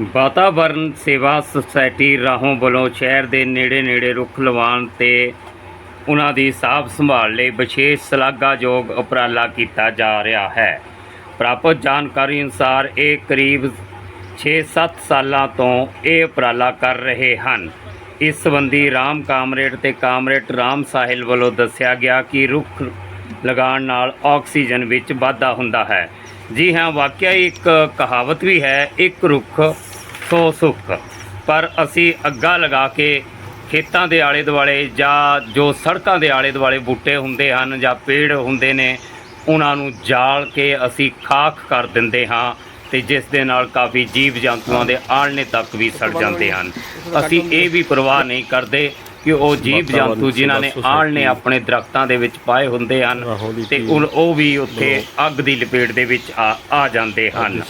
ਵਾਤਾਵਰਣ ਸੇਵਾ ਸੁਸਾਇਟੀ ਰਾਹੋਂ ਵੱਲੋਂ ਸ਼ਹਿਰ ਦੇ ਨੇੜੇ-ਨੇੜੇ ਰੁੱਖ ਲਵਾਉਣ ਤੇ ਉਹਨਾਂ ਦੀ ਸਾਫ਼ ਸੰਭਾਲ ਲਈ ਵਿਸ਼ੇਸ਼ ਸ਼ਲਾਘਾਯੋਗ ਉਪਰਾਲਾ ਕੀਤਾ ਜਾ ਰਿਹਾ ਹੈ। ਪ੍ਰਾਪਤ ਜਾਣਕਾਰੀ ਅਨੁਸਾਰ ਇਹ ਕਰੀਬ 6-7 ਸਾਲਾਂ ਤੋਂ ਇਹ ਉਪਰਾਲਾ ਕਰ ਰਹੇ ਹਨ। ਇਸ ਸੰਬੰਧੀ ਰਾਮ ਕਾਮਰੇਡ ਤੇ ਕਾਮਰੇਡ ਰਾਮ ਸਾਹਿਲ ਵੱਲੋਂ ਦੱਸਿਆ ਗਿਆ ਕਿ ਰੁੱਖ ਲਗਾਉਣ ਨਾਲ ਆਕਸੀਜਨ ਵਿੱਚ ਵਾਧਾ ਹੁੰਦਾ ਹੈ। ਜੀ ਹਾਂ, ਵਾਕਿਆ ਹੀ ਇੱਕ ਕਹਾਵਤ ਵੀ ਹੈ, ਇੱਕ ਰੁੱਖ, ਸੌ ਸੁੱਖ। ਪਰ ਅਸੀਂ ਅੱਗਾ ਲਗਾ ਕੇ ਖੇਤਾਂ ਦੇ ਆਲੇ ਦੁਆਲੇ ਜਾਂ ਜੋ ਸੜਕਾਂ ਦੇ ਆਲੇ ਦੁਆਲੇ ਬੂਟੇ ਹੁੰਦੇ ਹਨ ਜਾਂ ਪੇੜ ਹੁੰਦੇ ਨੇ, ਉਹਨਾਂ ਨੂੰ ਜਾਲ ਕੇ ਅਸੀਂ ਖਾਕ ਕਰ ਦਿੰਦੇ ਹਾਂ ਤੇ ਜਿਸ ਦੇ ਨਾਲ ਕਾਫੀ ਜੀਵ ਜੰਤੂਆਂ ਦੇ ਆਲਣੇ ਤੱਕ ਵੀ ਸੜ ਜਾਂਦੇ ਹਨ। ਅਸੀਂ ਇਹ ਵੀ ਪਰਵਾਹ ਨਹੀਂ ਕਰਦੇ ਕਿ ਉਹ ਜੀਵ ਜੰਤੂ ਜਿਨ੍ਹਾਂ ਨੇ ਆਲਣੇ ਆਪਣੇ ਦਰਖਤਾਂ ਦੇ ਵਿੱਚ ਪਾਏ ਹੁੰਦੇ ਹਨ ਤੇ ਉਹ ਵੀ ਉੱਥੇ ਅੱਗ ਦੀ ਲਪੇਟ ਦੇ ਵਿੱਚ ਆ ਆ ਜਾਂਦੇ ਹਨ।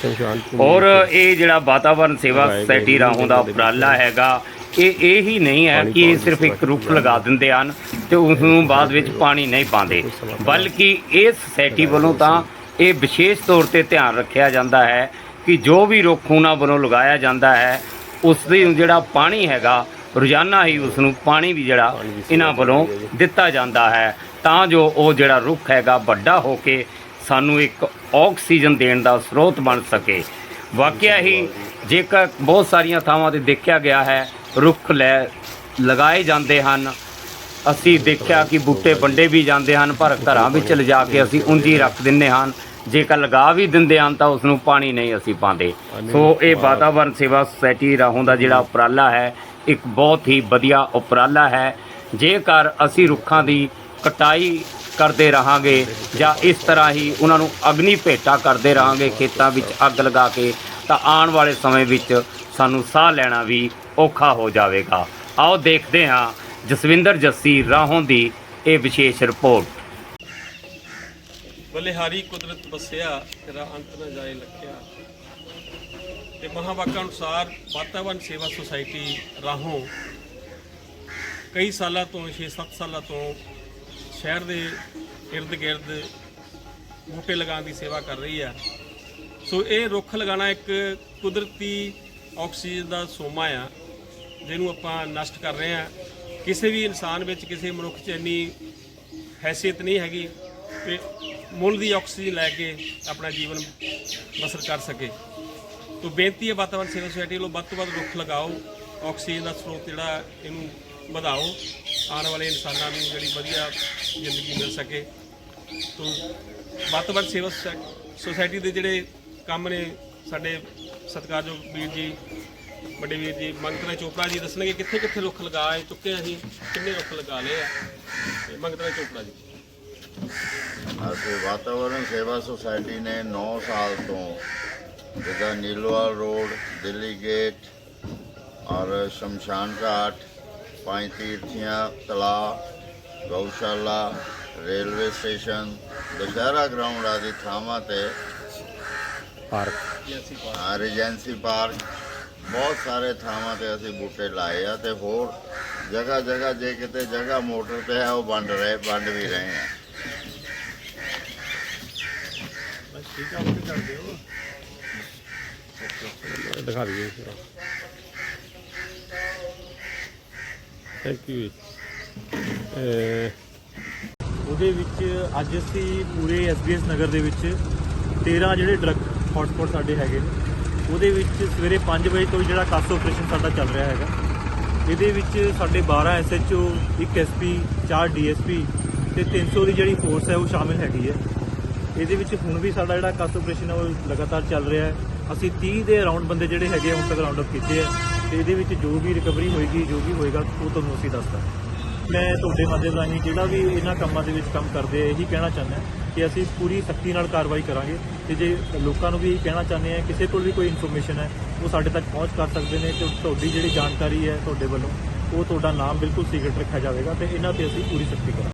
ਔਰ ਇਹ ਜਿਹੜਾ ਵਾਤਾਵਰਣ ਸੇਵਾ ਸੁਸਾਇਟੀ ਰਾਹੋਂ ਦਾ ਉਪਰਾਲਾ ਹੈਗਾ ਇਹ ਇਹ ਹੀ ਨਹੀਂ ਹੈ ਕਿ ਇਹ ਸਿਰਫ ਇੱਕ ਰੁੱਖ ਲਗਾ ਦਿੰਦੇ ਹਨ ਤੇ ਉਸ ਨੂੰ ਬਾਅਦ ਵਿੱਚ ਪਾਣੀ ਨਹੀਂ ਪਾਉਂਦੇ। ਬਲਕਿ ਇਹ ਸੁਸਾਇਟੀ ਵੱਲੋਂ ਤਾਂ ਇਹ ਵਿਸ਼ੇਸ਼ ਤੌਰ ਤੇ ਧਿਆਨ ਰੱਖਿਆ ਜਾਂਦਾ ਹੈ ਕਿ ਜੋ ਵੀ ਰੁੱਖ ਉਹਨਾਂ ਵੱਲੋਂ ਲਗਾਇਆ ਜਾਂਦਾ ਹੈ ਉਸ ਦੇ ਜਿਹੜਾ ਪਾਣੀ ਹੈਗਾ ਰੋਜ਼ਾਨਾ ਹੀ ਉਸ ਨੂੰ ਪਾਣੀ ਵੀ ਜਿਹੜਾ ਇਹਨਾਂ ਵੱਲੋਂ ਦਿੱਤਾ ਜਾਂਦਾ ਹੈ। ਤਾਂ ਜੋ ਉਹ ਜਿਹੜਾ ਰੁੱਖ ਹੈਗਾ ਵੱਡਾ ਹੋ ਕੇ ਸਾਨੂੰ ਇੱਕ ਆਕਸੀਜਨ ਦੇਣ ਦਾ ਸਰੋਤ ਬਣ ਸਕੇ। ਵਾਕਿਆ ਹੀ ਜੇਕਰ ਬਹੁਤ ਸਾਰੀਆਂ ਥਾਵਾਂ ਤੇ ਦੇਖਿਆ ਗਿਆ ਹੈ ਰੁੱਖ ਲੈ ਲਗਾਏ ਜਾਂਦੇ ਹਨ। ਅਸੀਂ ਦੇਖਿਆ ਕਿ ਬੂਟੇ ਵੰਡੇ ਵੀ ਜਾਂਦੇ ਹਨ ਪਰ ਘਰਾਂ ਵਿੱਚ ਲਿਜਾ ਕੇ ਅਸੀਂ ਉਂਝ ਰੱਖ ਦਿੰਦੇ ਹਨ ਜੇਕਰ ਲਗਾ ਵੀ ਦਿੰਦੇ ਹਨ ਤਾਂ ਉਸ ਨੂੰ ਪਾਣੀ ਨਹੀਂ ਅਸੀਂ ਪਾਉਂਦੇ। ਸੋ ਇਹ ਵਾਤਾਵਰਣ ਸੇਵਾ ਸੁਸਾਇਟੀ ਰਾਹੋਂ ਦਾ ਜਿਹੜਾ ਉਪਰਾਲਾ ਹੈ ਇੱਕ ਬਹੁਤ ਹੀ ਵਧੀਆ ਉਪਰਾਲਾ ਹੈ। ਜੇਕਰ ਅਸੀਂ ਰੁੱਖਾਂ ਦੀ ਕਟਾਈ ਕਰਦੇ ਰਹਾਂਗੇ ਜਾਂ ਇਸ ਤਰ੍ਹਾਂ ਹੀ ਉਹਨਾਂ ਨੂੰ ਅਗਨੀ ਭੇਟਾ ਕਰਦੇ ਰਹਾਂਗੇ ਖੇਤਾਂ ਵਿੱਚ ਅੱਗ ਲਗਾ ਕੇ, ਤਾਂ ਆਉਣ ਵਾਲੇ ਸਮੇਂ ਵਿੱਚ ਸਾਨੂੰ ਸਾਹ ਲੈਣਾ ਵੀ ਔਖਾ ਹੋ ਜਾਵੇਗਾ। ਆਓ ਦੇਖਦੇ ਹਾਂ ਜਸਵਿੰਦਰ ਜੱਸੀ ਰਾਹੋਂ ਦੀ ਇਹ ਵਿਸ਼ੇਸ਼ ਰਿਪੋਰਟ। ਬਲਿਹਾਰੀ ਕੁਦਰਤ ਬਸਿਆ ਤੇਰਾ ਅੰਤ ਨਾ ਜਾਏ ਲਖਿਆ। ਤੇ ਮਹਾਵਾਕਾਂ ਅਨੁਸਾਰ ਵਾਤਾਵਰਣ ਸੇਵਾ ਸੁਸਾਇਟੀ ਰਾਹੋਂ ਕਈ ਸਾਲਾਂ ਤੋਂ 6-7 ਸਾਲਾਂ ਤੋਂ ਸ਼ਹਿਰ ਦੇ ਇਰਦ ਗਿਰਦ ਬੂਟੇ ਲਗਾਉਣ ਦੀ ਸੇਵਾ ਕਰ ਰਹੀ ਆ ਸੋ ਇਹ ਰੁੱਖ ਲਗਾਉਣਾ ਇੱਕ ਕੁਦਰਤੀ ਆਕਸੀਜਨ ਦਾ ਸੋਮਾ ਆ, ਜਿਹਨੂੰ ਆਪਾਂ ਨਸ਼ਟ ਕਰ ਰਹੇ ਆ ਕਿਸੇ ਵੀ ਇਨਸਾਨ ਵਿੱਚ ਕਿਸੇ ਮਨੁੱਖ 'ਚ ਇੰਨੀ ਹੈਸੀਅਤ ਨਹੀਂ ਹੈਗੀ ਕਿ ਮੁੱਲ ਦੀ ਆਕਸੀਜਨ ਲੈ ਕੇ ਆਪਣਾ ਜੀਵਨ ਬਸਰ ਕਰ ਸਕੇ। ਤੋ ਬੇਨਤੀ ਹੈ ਵਾਤਾਵਰਣ ਸੇਵਾ ਸੁਸਾਇਟੀ ਵੱਲੋਂ ਵੱਧ ਤੋਂ ਵੱਧ ਰੁੱਖ ਲਗਾਓ, ਆਕਸੀਜਨ ਦਾ ਸਰੋਤ ਜਿਹੜਾ ਇਹਨੂੰ ਵਧਾਓ, ਆਉਣ ਵਾਲੇ ਇਨਸਾਨਾਂ ਨੂੰ ਜਿਹੜੀ ਵਧੀਆ ਜ਼ਿੰਦਗੀ ਮਿਲ ਸਕੇ। ਤੋ ਵਾਤਾਵਰਣ ਸੇਵਾ ਸੁਸਾ- ਸੁਸਾਇਟੀ ਦੇ ਜਿਹੜੇ ਕੰਮ ਨੇ, ਸਾਡੇ ਸਤਿਕਾਰਯੋਗ ਵੀਰ ਜੀ, ਵੱਡੇ ਵੀਰ ਜੀ ਮੰਗਤਰਾ ਚੋਪੜਾ ਜੀ ਦੱਸਣਗੇ ਕਿੱਥੇ ਕਿੱਥੇ ਰੁੱਖ ਲਗਾ ਚੁੱਕੇ ਅਸੀਂ, ਕਿੰਨੇ ਰੁੱਖ ਲਗਾ ਲਏ ਆ। ਤੇ ਮੰਗਤਰਾ ਚੋਪੜਾ ਜੀ। ਅਸੀਂ ਵਾਤਾਵਰਣ ਸੇਵਾ ਸੁਸਾਇਟੀ ਨੇ 9 ਸਾਲ ਤੋਂ ਜਿੱਦਾਂ ਨੀਲੋਵਾਲ ਰੋਡ ਦਿੱਲੀ ਗੇਟ ਔਰ ਸ਼ਮਸ਼ਾਨ ਘਾਟ ਪੰਜ ਤੀਰਥੀਆਂ ਤਲਾਅ ਗਊਸ਼ਾਲਾ ਰੇਲਵੇ ਸਟੇਸ਼ਨ ਦੁਸ਼ਹਿਰਾ ਗਰਾਊਂਡ ਆਦਿ ਥਾਵਾਂ ਤੇ ਪਾਰਕ ਹਾਂ, ਰੀਜੈਂਸੀ ਪਾਰਕ ਬਹੁਤ ਸਾਰੇ ਥਾਵਾਂ ਤੇ ਅਸੀਂ ਬੂਟੇ ਲਾਏ ਆ ਤੇ ਹੋਰ ਜਗ੍ਹਾ ਜਗ੍ਹਾ ਜੇ ਕਿਤੇ ਜਗ੍ਹਾ ਮੋਟਰ ਤੇ ਹੈ ਉਹ ਵੰਡ ਰਹੇ ਵੰਡ ਵੀ ਰਹੇ ਆ ਠੀਕ ਆ ਉਹ ਕਰ ਦਿਓ ਦਿਖਾ ਦਈਏ। ਥੈਂਕ ਯੂ ਉਹਦੇ ਵਿੱਚ ਅੱਜ ਅਸੀਂ ਪੂਰੇ ਐਸਬੀਐਸ ਨਗਰ ਦੇ ਵਿੱਚ 13 ਜਿਹੜੇ ਡਰੱਗ ਹੌਟਸਪੌਟ ਸਾਡੇ ਹੈਗੇ ਨੇ, ਉਹਦੇ ਵਿੱਚ ਸਵੇਰੇ 5 ਵਜੇ ਤੋਂ ਜਿਹੜਾ ਕਾਸ ਆਪਰੇਸ਼ਨ ਸਾਡਾ ਚੱਲ ਰਿਹਾ ਹੈਗਾ। ਇਹਦੇ ਵਿੱਚ ਸਾਡੇ 12 ਐਸਐਚਓ ਇੱਕ ਐਸਪੀ 4 ਡੀਐਸਪੀ ਤੇ 300 ਦੀ ਜਿਹੜੀ ਫੋਰਸ ਹੈ ਉਹ ਸ਼ਾਮਿਲ ਹੈਗੀ ਹੈ। ਇਹਦੇ ਵਿੱਚ ਹੁਣ ਵੀ ਸਾਡਾ ਜਿਹੜਾ ਕਾਸ ਆਪਰੇਸ਼ਨ ਹੈ ਉਹ ਲਗਾਤਾਰ ਚੱਲ ਰਿਹਾ ਹੈ। ਅਸੀਂ 30 ਦੇ ਅਰਾਊਂਡ ਬੰਦੇ ਜਿਹੜੇ ਹੈਗੇ ਆ, ਹੁਣ ਤੱਕ ਰਾਉਂਡ ਅਪ ਕੀਤੇ ਆ। ਤੇ ਇਹਦੇ ਵਿੱਚ ਜੋ ਵੀ ਰਿਕਵਰੀ ਹੋਏਗੀ, ਜੋ ਵੀ ਹੋਏਗਾ, ਉਹ ਤੁਹਾਨੂੰ ਅਸੀਂ ਦੱਸਦਾ। ਮੈਂ ਤੁਹਾਡੇ ਮਾਧਿਅਮ ਰਾਹੀਂ ਜਿਹੜਾ ਵੀ ਇਹਨਾਂ ਕੰਮਾਂ ਦੇ ਵਿੱਚ ਕੰਮ ਕਰਦੇ ਆ, ਇਹੀ ਕਹਿਣਾ ਚਾਹੁੰਦਾ ਕਿ ਅਸੀਂ ਪੂਰੀ ਸਖਤੀ ਨਾਲ ਕਾਰਵਾਈ ਕਰਾਂਗੇ। ਤੇ ਜੇ ਲੋਕਾਂ ਨੂੰ ਵੀ ਕਹਿਣਾ ਚਾਹੁੰਦੇ ਆ ਕਿਸੇ ਕੋਲ ਵੀ ਕੋਈ ਇਨਫੋਰਮੇਸ਼ਨ ਹੈ, ਉਹ ਸਾਡੇ ਤੱਕ ਪਹੁੰਚ ਕਰ ਸਕਦੇ ਨੇ ਤੇ ਤੁਹਾਡੀ ਜਿਹੜੀ ਜਾਣਕਾਰੀ ਹੈ ਤੁਹਾਡੇ ਵੱਲੋਂ, ਉਹ ਤੁਹਾਡਾ ਨਾਮ ਬਿਲਕੁਲ ਸੀਕ੍ਰੀਟ ਰੱਖਿਆ ਜਾਵੇਗਾ ਤੇ ਇਹਨਾਂ ਤੇ ਅਸੀਂ ਪੂਰੀ ਸਖਤੀ ਕਰਾਂਗੇ।